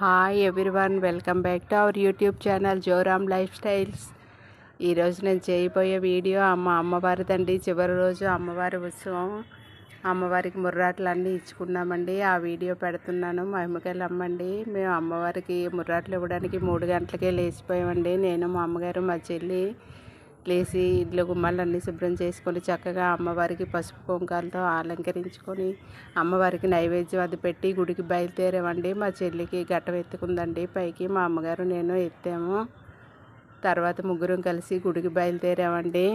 Hi everyone welcome back to our YouTube channel Joram lifestyles ఈరోజు నేను చేయబోయే video అమ్మ అమ్మవారిదండి చివరి రోజు అమ్మవారి ఉత్సవం. అమ్మవారికి ముర్రాట్లు అన్నీ ఇచ్చుకున్నామండి. ఆ వీడియో పెడుతున్నాను. మహిమకెళ్ళమ్మండి మేము అమ్మవారికి ముర్రాట్లు ఇవ్వడానికి మూడు గంటలకే లేచిపోయామండి. నేను మా అమ్మగారు మా చెల్లి లేచి ఇంట్లో గుమ్మాలన్నీ శుభ్రం చేసుకొని చక్కగా అమ్మవారికి పసుపు కుంకాలతో అలంకరించుకొని అమ్మవారికి నైవేద్యం అది పెట్టి గుడికి బయలుదేరామండి. మా చెల్లికి గట్టం ఎత్తుకుందండి. పైకి మా అమ్మగారు నేను ఎత్తాము. తర్వాత ముగ్గురం కలిసి గుడికి బయలుదేరామండి.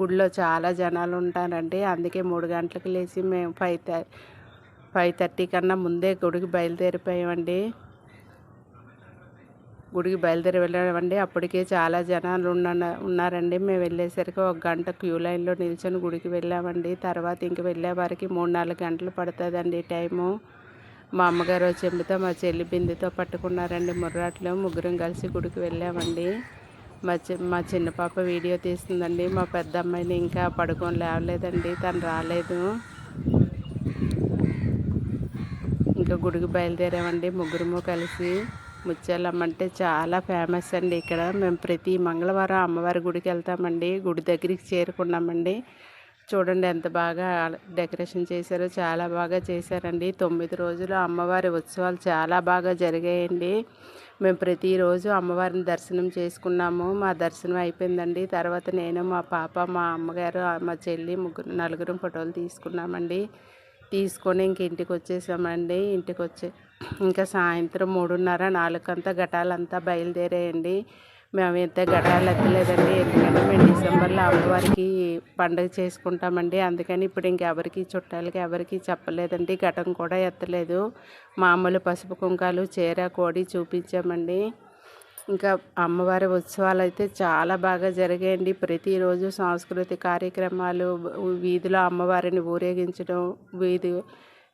గుడిలో చాలా జనాలు ఉంటారండి. అందుకే మూడు గంటలకు లేచి మేము ఫైవ్ ఫైవ్ థర్టీ కన్నా ముందే గుడికి బయలుదేరిపోయామండి. గుడికి బయలుదేరి వెళ్ళామండి. అప్పటికే చాలా జనాలు ఉన్న ఉన్నారండి. మేము వెళ్ళేసరికి ఒక గంట క్యూ లైన్లో నిల్చొని గుడికి వెళ్ళామండి. తర్వాత ఇంక వెళ్ళే వారికి మూడు నాలుగు గంటలు పడుతుందండి టైము. మా అమ్మగారు చెంబుతో మా చెల్లి బిందెతో పట్టుకున్నారండి ముర్రాట్లో. ముగ్గురం కలిసి గుడికి వెళ్ళామండి. మా చి మా చిన్న పాప వీడియో తీస్తుందండి. మా పెద్ద అమ్మాయిని ఇంకా పడుకొని లేవలేదండి. తను రాలేదు. ఇంకా గుడికి బయలుదేరామండి ముగ్గురము కలిసి. ముత్యాలమ్మ అంటే చాలా ఫేమస్ అండి ఇక్కడ. మేము ప్రతి మంగళవారం అమ్మవారి గుడికి వెళ్తామండి. గుడి దగ్గరికి చేరుకున్నామండి. చూడండి ఎంత బాగా డెకరేషన్ చేశారో చాలా బాగా చేశారండి. తొమ్మిది రోజులు అమ్మవారి ఉత్సవాలు చాలా బాగా జరిగాయండి. మేము ప్రతిరోజు అమ్మవారిని దర్శనం చేసుకున్నాము. మా దర్శనం అయిపోయిందండి. తర్వాత నేను మా పాప మా అమ్మగారు మా చెల్లి ముగ్గురు నలుగురు ఫోటోలు తీసుకున్నామండి. తీసుకొని ఇంక ఇంటికి వచ్చేసామండి. ఇంటికి వచ్చే ఇంకా సాయంత్రం మూడున్నర నాలుగంతా ఘటాలంతా బయలుదేరాయండి. మేము ఎంత ఘటాలు ఎత్తలేదండి. ఎందుకంటే మేము డిసెంబర్లో అమ్మవారికి పండుగ చేసుకుంటామండి. అందుకని ఇప్పుడు ఇంకెవరికి చుట్టాలకి ఎవరికి చెప్పలేదండి. ఘటం కూడా ఎత్తలేదు. మామూలు పసుపు కుంకాలు చీర కోడి చూపించామండి. ఇంకా అమ్మవారి ఉత్సవాలు అయితే చాలా బాగా జరిగాయండి. ప్రతిరోజు సాంస్కృతిక కార్యక్రమాలు వీధిలో అమ్మవారిని ఊరేగించడం వీధి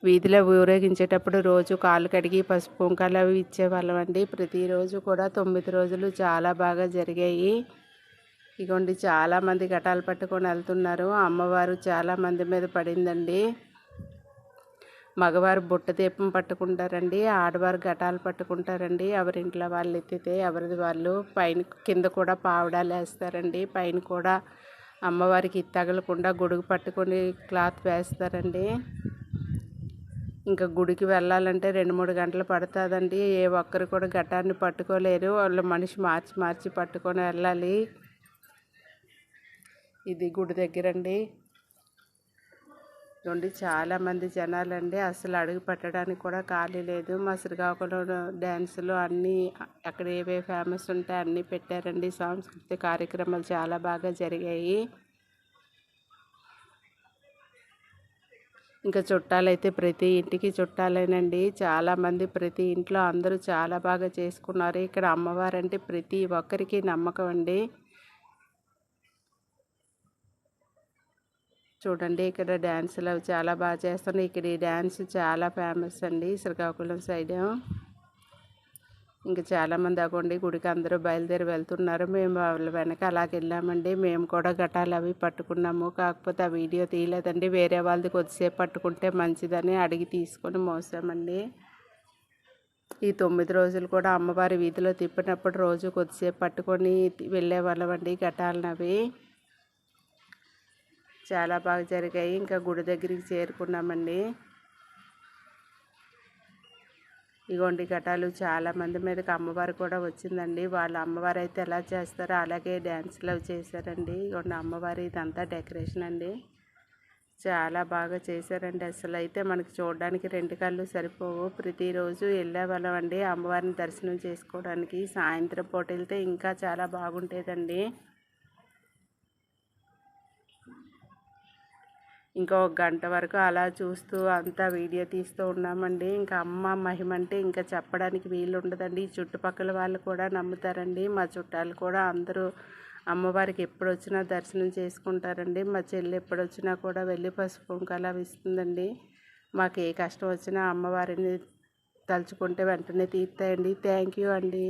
వీధిలో ఊరేగించేటప్పుడు రోజు కాళ్ళు కడిగి పసుపు కుంకాలు అవి ఇచ్చేవాళ్ళం అండి. ప్రతిరోజు కూడా తొమ్మిది రోజులు చాలా బాగా జరిగాయి. ఇగోండి చాలామంది ఘటాలు పట్టుకొని వెళ్తున్నారు. అమ్మవారు చాలామంది మీద పడిందండి. మగవారు బుట్ట దీపం పట్టుకుంటారండి. ఆడవారు ఘటాలు పట్టుకుంటారండి. ఎవరింట్లో వాళ్ళు ఎత్తితే ఎవరిది వాళ్ళు. పైన కింద కూడా పావడాలు వేస్తారండి. పైన కూడా అమ్మవారికి తగలకుండా గొడుగు పట్టుకొని క్లాత్ వేస్తారండి. ఇంకా గుడికి వెళ్ళాలంటే రెండు మూడు గంటలు పడుతుందండి. ఏ ఒక్కరు కూడా ఘటాన్ని పట్టుకోలేరు. వాళ్ళు మనిషి మార్చి మార్చి పట్టుకొని వెళ్ళాలి. ఇది గుడి దగ్గరండి. నుండి చాలామంది జనాలండి. అసలు అడుగు పెట్టడానికి కూడా ఖాళీ లేదు. మా శ్రీకాకుళం డ్యాన్సులు అన్నీ అక్కడ ఏవే ఫేమస్ ఉంటాయి అన్నీ పెట్టారండి. సాంస్కృతిక కార్యక్రమాలు చాలా బాగా జరిగాయి. ఇంకా చుట్టాలైతే ప్రతి ఇంటికి చుట్టాలేనండి. చాలామంది ప్రతి ఇంట్లో అందరూ చాలా బాగా చేసుకున్నారు. ఇక్కడ అమ్మవారంటే ప్రతి ఒక్కరికి నమ్మకం అండి. చూడండి ఇక్కడ డ్యాన్సులు అవి చాలా బాగా చేస్తున్నాయి ఇక్కడ ఈ డ్యాన్స్ చాలా ఫేమస్ అండి. శ్రీకాకుళం సైడ్. ఇంకా చాలామంది అగోండి గుడికి అందరూ బయలుదేరి వెళ్తున్నారు. మేము వాళ్ళ వెనక అలాగే వెళ్ళామండి. మేము కూడా గటాలు అవి పట్టుకున్నాము. కాకపోతే ఆ వీడియో తీయలేదండి. వేరే వాళ్ళది కొద్దిసేపు పట్టుకుంటే మంచిదని అడిగి తీసుకొని మోసామండి. ఈ తొమ్మిది రోజులు కూడా అమ్మవారి వీధిలో తిప్పినప్పుడు రోజు కొద్దిసేపు పట్టుకొని వెళ్ళే వాళ్ళమండి ఘటాలను అవి. చాలా బాగా జరిగాయి. ఇంకా గుడి దగ్గరికి చేరుకున్నామండి. ఇగోండి ఘటాలు చాలా మంది మీదకి అమ్మవారు కూడా వచ్చిందండి. వాళ్ళ అమ్మవారు అయితే ఎలా చేస్తారో అలాగే డ్యాన్స్లో చేశారండి. ఇగోండి అమ్మవారి ఇదంతా డెకరేషన్ అండి. చాలా బాగా చేశారండి. అసలు అయితే మనకి చూడడానికి రెండు కళ్ళు సరిపోవు. ప్రతిరోజు వెళ్ళేవాళ్ళం అండి అమ్మవారిని దర్శనం చేసుకోవడానికి. సాయంత్రం పూట వెళ్తే ఇంకా చాలా బాగుంటుందండి ఇంకా ఒక గంట వరకు అలా చూస్తూ అంతా వీడియో తీస్తూ ఉన్నామండి. ఇంకా అమ్మ మహిమ అంటే ఇంకా చెప్పడానికి వీలు ఉండదండి చుట్టుపక్కల వాళ్ళు కూడా నమ్ముతారండి. మా చుట్టాలు కూడా అందరూ అమ్మవారికి ఎప్పుడు వచ్చినా దర్శనం చేసుకుంటారండి. మా చెల్లి ఎప్పుడు వచ్చినా కూడా వెళ్ళి పసుపు కుంకాలు ఇస్తుందండి. మాకు ఏ కష్టం వచ్చినా అమ్మవారిని తలుచుకుంటే వెంటనే తీస్తాయండి థ్యాంక్ యూ అండి.